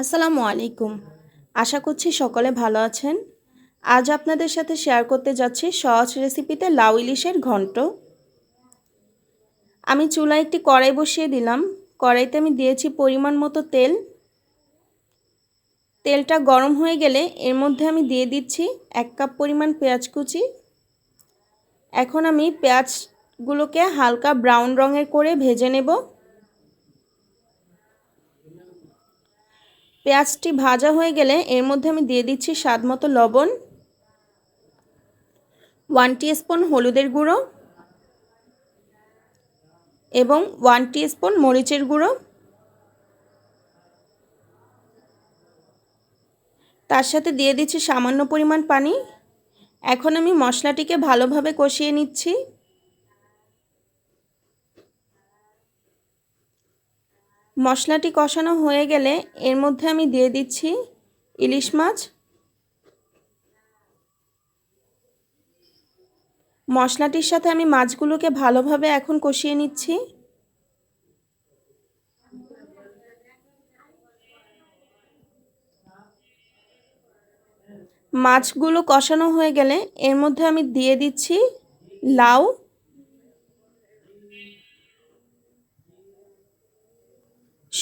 আসসালামু আলাইকুম। আশা করছি সকলে ভালো আছেন। আজ আপনাদের সাথে শেয়ার করতে যাচ্ছি সহজ রেসিপিতে লাউ ইলিশের ঘন্ট। আমি চুলায় একটি কড়াই বসিয়ে দিলাম। কড়াইতে আমি দিয়েছি পরিমাণ মতো তেল। তেলটা গরম হয়ে গেলে এর মধ্যে আমি দিয়ে দিচ্ছি এক কাপ পরিমাণ পেঁয়াজ কুচি। এখন আমি পেঁয়াজগুলোকে হালকা ব্রাউন রঙের করে ভেজে নেব। পেঁয়াজটি ভাজা হয়ে গেলে এর মধ্যে আমি দিয়ে দিচ্ছি স্বাদ মতো লবণ ওয়ান স্পুন হলুদের গুঁড়ো এবং ওয়ান স্পুন মরিচের গুঁড়ো। তার সাথে দিয়ে দিচ্ছি সামান্য পরিমাণ পানি। এখন আমি মশলাটিকে ভালোভাবে কষিয়ে নিচ্ছি। মশলাটি কষানো হয়ে গেলে এর মধ্যে আমি দিয়ে দিচ্ছি ইলিশ মাছ। মশলাটির সাথে আমি মাছগুলোকে ভালোভাবে এখন কষিয়ে নিচ্ছি। মাছগুলো কষানো হয়ে গেলে এর মধ্যে আমি দিয়ে দিচ্ছি লাউ।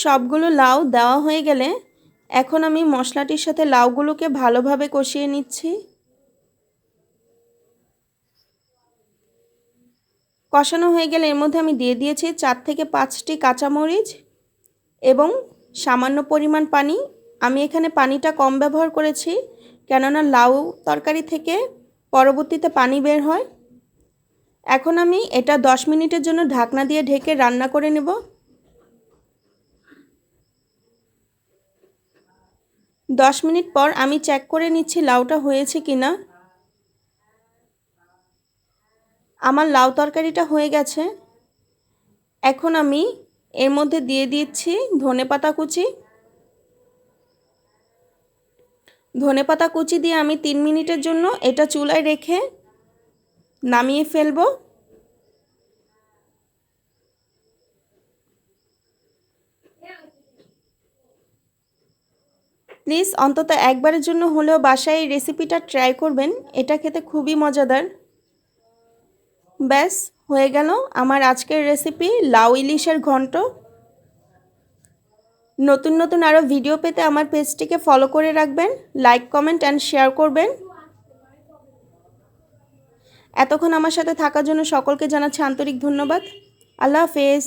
সবগুলো লাউ দেওয়া হয়ে গেলে এখন আমি মশলাটির সাথে লাউগুলোকে ভালোভাবে কষিয়ে নিচ্ছি। কষানো হয়ে গেলে এর মধ্যে আমি দিয়ে দিয়েছি চার থেকে পাঁচটি কাঁচামরিচ এবং সামান্য পরিমাণ পানি। আমি এখানে পানিটা কম ব্যবহার করেছি, কেননা লাউ তরকারি থেকে পরবর্তীতে পানি বের হয়। এখন আমি এটা দশ মিনিটের জন্য ঢাকনা দিয়ে ঢেকে রান্না করে নেব। দশ মিনিট পর আমি চেক করে নিচ্ছি লাউটা হয়েছে কি না আমার লাউ তরকারিটা হয়ে গেছে। এখন আমি এর মধ্যে দিয়ে দিচ্ছি ধনে পাতা কুচি। ধনে পাতা কুচি দিয়ে আমি তিন মিনিটের জন্য এটা চুলায় রেখে নামিয়ে ফেলব। প্লিজ অন্তত একবারের জন্য হলেও বাসায় এই রেসিপিটা ট্রাই করবেন। এটা খেতে খুবই মজাদার। ব্যাস, হয়ে গেল আমার আজকের রেসিপি, লাউ ইলিশের ঘন্ট। নতুন নতুন আরও ভিডিও পেতে আমার পেজটিকে ফলো করে রাখবেন, লাইক, কমেন্ট অ্যান্ড শেয়ার করবেন। এতক্ষণ আমার সাথে থাকার জন্য সকলকে জানাচ্ছি আন্তরিক ধন্যবাদ। আল্লাহ হাফেজ।